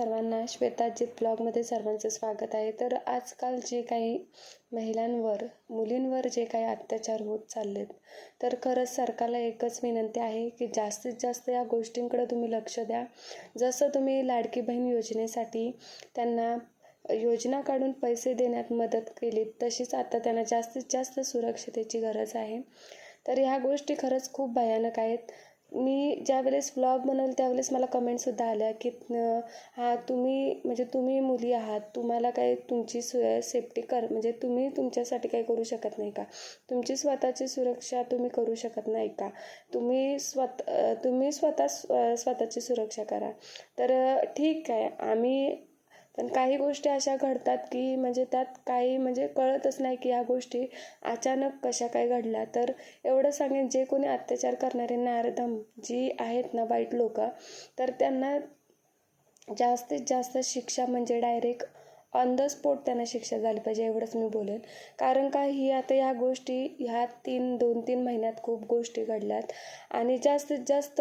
सर्वांना श्वेताजीत ब्लॉगमध्ये सर्वांचं स्वागत आहे. तर आजकाल जे काही महिलांवर मुलींवर जे काही अत्याचार होत चाललेत तर खरंच सरकारला एकच विनंती आहे की जास्तीत जास्त या गोष्टींकडे तुम्ही लक्ष द्या. जसं तुम्ही लाडकी बहीण योजनेसाठी त्यांना योजना काढून पैसे देण्यात मदत केली तशीच आता त्यांना जास्तीत जास्त सुरक्षतेची गरज आहे. तर ह्या गोष्टी खरंच खूप भयानक आहेत. मी ज्यावेळेस व्लॉग बनवलं त्यावेळेस मला कमेंटसुद्धा आल्या की हा तुम्ही म्हणजे तुम्ही मुली आहात तुम्हाला काही तुमची सु सेफ्टी कर म्हणजे तुम्ही तुमच्यासाठी काही करू शकत नाही का? तुमची स्वतःची सुरक्षा तुम्ही करू शकत नाही का? तुम्ही स्वत तुम्ही स्वतः स्व- स्वतःची सुरक्षा करा. तर ठीक आहे आम्ही पण काही गोष्टी अशा घडतात की म्हणजे त्यात काही म्हणजे कळतच नाही की या गोष्टी अचानक कशा काय घडल्या. तर एवढं सांगेन जे कोणी अत्याचार करणारे नारदम जी आहेत ना वाईट लोक तर त्यांना जास्तीत जास्त शिक्षा म्हणजे डायरेक्ट ऑन द स्पॉट त्यांना शिक्षा झाली पाहिजे एवढंच मी बोलेन. कारण का ही आता ह्या गोष्टी ह्या तीन दोन तीन महिन्यात खूप गोष्टी घडल्यात. आणि जास्तीत जास्त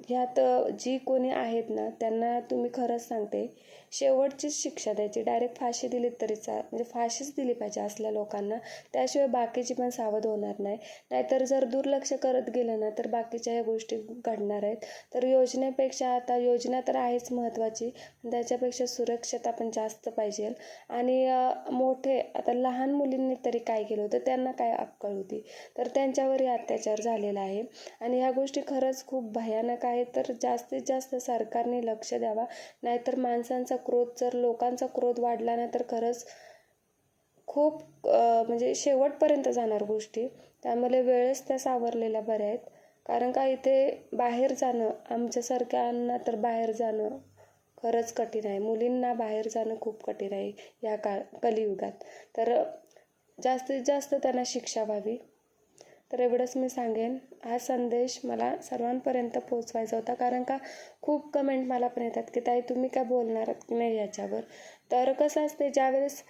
ह्यात जी कोणी आहेत ना त्यांना तुम्ही खरंच सांगते शेवटचीच शिक्षा द्यायची. डायरेक्ट फाशी दिली तरी चा म्हणजे फाशीच दिली पाहिजे असल्या लोकांना. त्याशिवाय बाकीची पण सावध होणार नाही. नाहीतर जर दुर्लक्ष करत गेलं ना तर बाकीच्या ह्या गोष्टी घडणार आहेत. तर योजनेपेक्षा आता योजना तर आहेच महत्त्वाची पण त्याच्यापेक्षा सुरक्षता पण जास्त पाहिजे. आणि मोठे आता लहान मुलींनी तरी काय केलं होतं त्यांना काय अक्कल होती? तर त्यांच्यावरही अत्याचार झालेला आहे. आणि ह्या गोष्टी खरंच खूप भयानक आहेत तर जास्तीत जास्त सरकारने लक्ष द्यावा. नाहीतर माणसांचा क्रोध जर लोकांचा क्रोध वाढला ना तर खरंच खूप म्हणजे शेवटपर्यंत जाणार गोष्टी. त्यामुळे वेळेस त्या सावरलेल्या बऱ्या आहेत. कारण का इथे बाहेर जाणं आमच्यासारख्यांना तर बाहेर जाणं खरंच कठीण आहे. मुलींना बाहेर जाणं खूप कठीण आहे या काळ कलियुगात. तर जास्तीत जास्त त्यांना शिक्षा व्हावी. तर एवढंच मी सांगेन. हा संदेश मला सर्वांपर्यंत पोचवायचा होता. कारण का खूप कमेंट मला पण येतात की ताई तुम्ही काय बोलणार की नाही याच्यावर? तर कसं असते ज्यावेळेस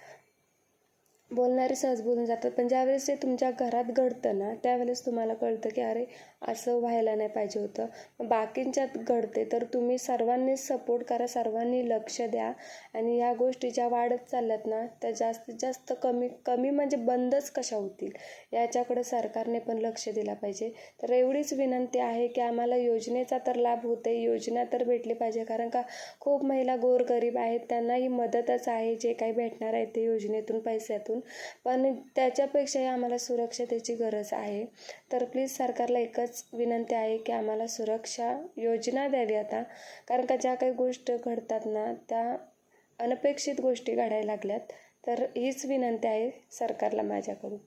बोलणारे सहज बोलून जातात. पण ज्यावेळेस ते तुमच्या घरात घडतं ना त्यावेळेस तुम्हाला कळतं की अरे असं व्हायला नाही पाहिजे होतं. बाकींच्यात घडते तर तुम्ही सर्वांनीच सपोर्ट करा सर्वांनी लक्ष द्या. आणि या गोष्टी ज्या वाढत चालल्यात ना त्या जास्तीत जास्त कमी कमी म्हणजे बंदच कशा होतील? याच्याकडे सरकारने पण लक्ष दिलं पाहिजे. तर एवढीच विनंती आहे की आम्हाला योजनेचा तर लाभ होते योजना तर भेटली पाहिजे. कारण का खूप महिला गोरगरीब आहेत त्यांनाही मदतच आहे जे काही भेटणार आहे ते योजनेतून पैशातून. पण त्याच्यापेक्षाही आम्हाला सुरक्षतेची गरज आहे. तर प्लीज सरकारला एकच विनंती आहे की आम्हाला सुरक्षा योजना द्यावी आता. कारण का ज्या काही गोष्ट घडतात ना त्या अनपेक्षित गोष्टी घडायला लागल्यात. तर हीच विनंती आहे सरकारला माझ्याकडून.